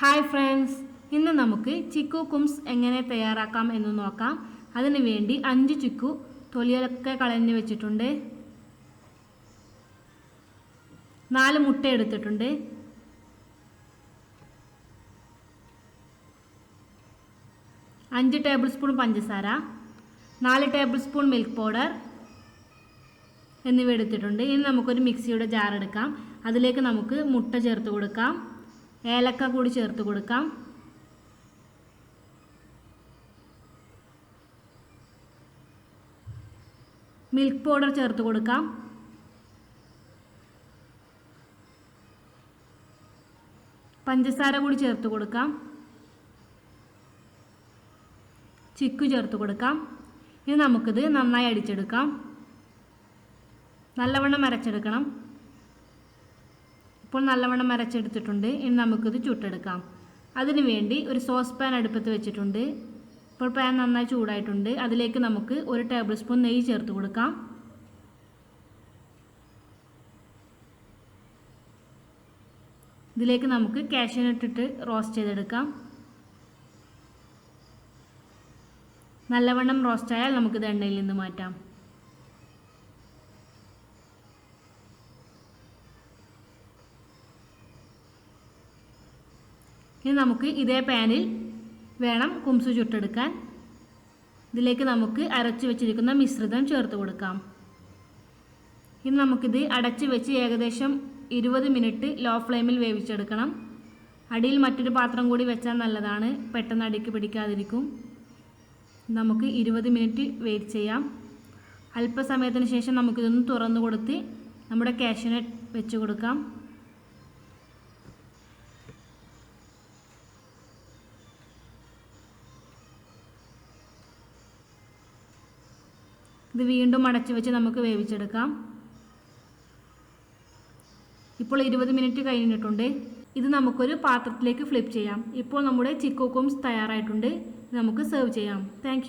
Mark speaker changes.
Speaker 1: Hi friends ഇന്ന് നമുക്ക് ചിക്കു കുംസ് എങ്ങനെ തയ്യാറാക്കാം എന്ന് നോക്കാം. അതിനു വേണ്ടി അഞ്ച് ചിക്കു തൊലിയൊക്കെ കളഞ്ഞു വെച്ചിട്ടുണ്ട്. നാല് മുട്ട എടുത്തിട്ടുണ്ട്. അഞ്ച് ടേബിൾ സ്പൂൺ പഞ്ചസാര നാല് ടേബിൾ സ്പൂൺ മിൽക്ക് പൗഡർ എന്നിവ എടുത്തിട്ടുണ്ട്. ഇനി നമുക്കൊരു മിക്സിയുടെ ജാർ എടുക്കാം. അതിലേക്ക് നമുക്ക് മുട്ട ചേർത്ത് കൊടുക്കാം. ഏലക്ക കൂടി ചേർത്ത് കൊടുക്കാം. മിൽക്ക് പൗഡർ ചേർത്ത് കൊടുക്കാം. പഞ്ചസാര കൂടി ചേർത്ത് കൊടുക്കാം. ചിക്കു ചേർത്ത് കൊടുക്കാം. ഇനി നമുക്കിത് നന്നായി അടിച്ചെടുക്കാം. നല്ലവണ്ണം അരച്ചെടുക്കണം. ഇപ്പോൾ നല്ലവണ്ണം അരച്ചെടുത്തിട്ടുണ്ട്. ഇനി നമുക്കിത് ചുട്ടെടുക്കാം. അതിനു വേണ്ടി ഒരു സോസ് പാൻ അടുപ്പത്ത് വെച്ചിട്ടുണ്ട്. ഇപ്പോൾ പാൻ നന്നായി ചൂടായിട്ടുണ്ട്. അതിലേക്ക് നമുക്ക് ഒരു ടേബിൾ സ്പൂൺ നെയ്യ് ചേർത്ത് കൊടുക്കാം. ഇതിലേക്ക് നമുക്ക് കാഷ്യൂനട്ടിട്ട് റോസ്റ്റ് ചെയ്തെടുക്കാം. നല്ലവണ്ണം റോസ്റ്റ് ആയാൽ നമുക്കിത് എണ്ണയിൽ നിന്ന് മാറ്റാം. ഇനി നമുക്ക് ഇതേ പാനിൽ വേണം കുംസു ചുട്ടെടുക്കാൻ. ഇതിലേക്ക് നമുക്ക് അരച്ച് വെച്ചിരിക്കുന്ന മിശ്രിതം ചേർത്ത് കൊടുക്കാം. ഇനി നമുക്കിത് അടച്ച് വെച്ച് ഏകദേശം ഇരുപത് മിനിറ്റ് ലോ ഫ്ലെയിമിൽ വേവിച്ചെടുക്കണം. അടിയിൽ മറ്റൊരു പാത്രം കൂടി വെച്ചാൽ നല്ലതാണ്. പെട്ടെന്ന് അടിക്ക് പിടിക്കാതിരിക്കും. നമുക്ക് ഇരുപത് മിനിറ്റ് വെയിറ്റ് ചെയ്യാം. അല്പസമയത്തിന് ശേഷം നമുക്കിതൊന്ന് തുറന്നു കൊടുത്ത് നമ്മുടെ ക്യാഷിനെ വെച്ച് കൊടുക്കാം. ഇത് വീണ്ടും അടച്ചു വെച്ച് നമുക്ക് വേവിച്ചെടുക്കാം. ഇപ്പോൾ ഇരുപത് മിനിറ്റ് കഴിഞ്ഞിട്ടുണ്ട്. ഇത് നമുക്കൊരു പാത്രത്തിലേക്ക് ഫ്ലിപ്പ് ചെയ്യാം. ഇപ്പോൾ നമ്മുടെ ചിക്കോ കുംസ് തയ്യാറായിട്ടുണ്ട്. നമുക്ക് സെർവ് ചെയ്യാം. താങ്ക്